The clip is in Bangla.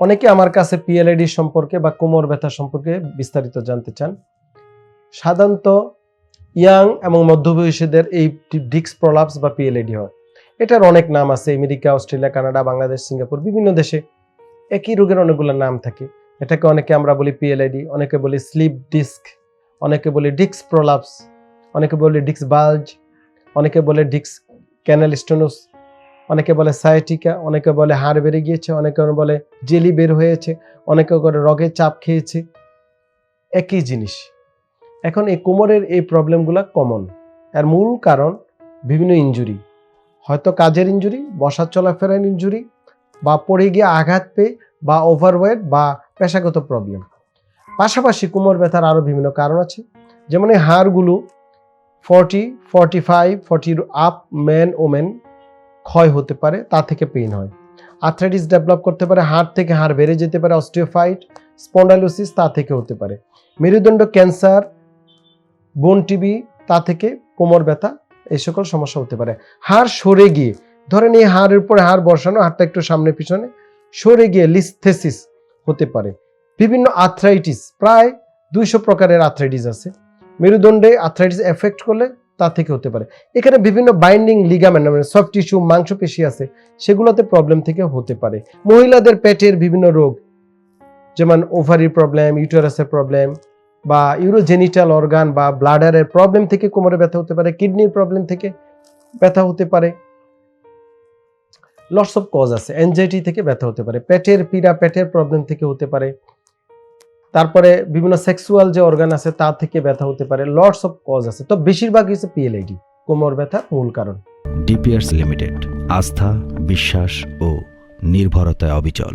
অনেকে আমার কাছে পিএলআইডি সম্পর্কে বা কোমর ব্যথা সম্পর্কে বিস্তারিত জানতে চান। সাধারণত ইয়াং এবং মধ্যবয়সীদের এই ডিক্স প্রলাপস বা পিএলআইডি হয়। এটার অনেক নাম আছে, America, Australia, Canada, Bangladesh, Singapore, বিভিন্ন দেশে। একই রোগের অনেকগুলো নাম থাকে। এটাকে অনেকে আমরা বলি পিএলআইডি অনেকে বলি স্লিপ ডিস্ক, অনেকে বলি ডিক্স প্রলাপস, অনেকে বলে ডিক্স বাল্জ, অনেকে বলে ডিক্স ক্যানেল স্টোনোস অনেকে বলে সায়াটিকা অনেকে বলে হাড় বেড়ে গিয়েছে, অনেকে বলে জেলি বের হয়েছে, অনেকে করে রগে চাপ খেয়েছে। একই জিনিস। এখন এই কোমরের এই প্রবলেমগুলো কমন এর মূল কারণ বিভিন্ন ইনজুরি হয়তো কাজের ইনজুরি বসার চলাফেরার ইনজুরি বা পড়ে গিয়ে আঘাত পেয়ে, বা ওভারওয়েট বা পেশাগত প্রবলেম পাশাপাশি কোমর ব্যথার আরও বিভিন্ন কারণ আছে। যেমন এই হাড়গুলো forty forty five forty up man women ক্ষয় হতে পারে, তা থেকে পেইন হয়। আর্থ্রাইটিস ডেভেলপ করতে পারে, হাড় থেকে হাড় বেড়ে যেতে পারে, অস্টিওফাইট স্পন্ডালোসিস তা থেকে হতে পারে। মেরুদণ্ড ক্যান্সার, বোন টিবি, তা থেকে কোমর ব্যথা, এই সকল সমস্যা হতে পারে। হাড় সরে গিয়ে, ধরেন এই হাড়ের উপরে হাড় বসানো, হাড়টা একটু সামনে পিছনে, সরে গিয়ে লিস্থেসিস হতে পারে। বিভিন্ন আর্থ্রাইটিস, প্রায় দুইশো প্রকারের আর্থ্রাইটিস আছে। মেরুদণ্ডে আর্থ্রাইটিস এফেক্ট করলে তা থেকে হতে পারে। এখানে বিভিন্ন বাইন্ডিং লিগামেন্ট মানে সফট টিস্যু মাংসপেশি আছে, সেগুলোতে প্রবলেম থেকে হতে পারে। মহিলাদের পেটের বিভিন্ন রোগ, যেমন ওভারি প্রবলেম ইউটারাসের প্রবলেম বা ইউরোজেনিটাল অর্গান বা ব্লাডারের প্রবলেম থেকে কোমরে ব্যথা হতে পারে কিডনির প্রবলেম থেকে ব্যথা হতে পারে। লটস অফ কজ আছে অ্যাংজাইটি থেকে ব্যথা হতে পারে, পেটের পীড়া, পেটের প্রবলেম থেকে হতে পারে। তারপরে বিভিন্ন সেক্সুয়াল যে অর্গান আছে, তা থেকে ব্যথা হতে পারে লটস অফ কজ আছে। তো বেশিরভাগ হচ্ছে পিএলআইডি কোমর ব্যথা মূল কারণ। ডিপিআরস লিমিটেড আস্থা, বিশ্বাস ও নির্ভরতায় অবিচল।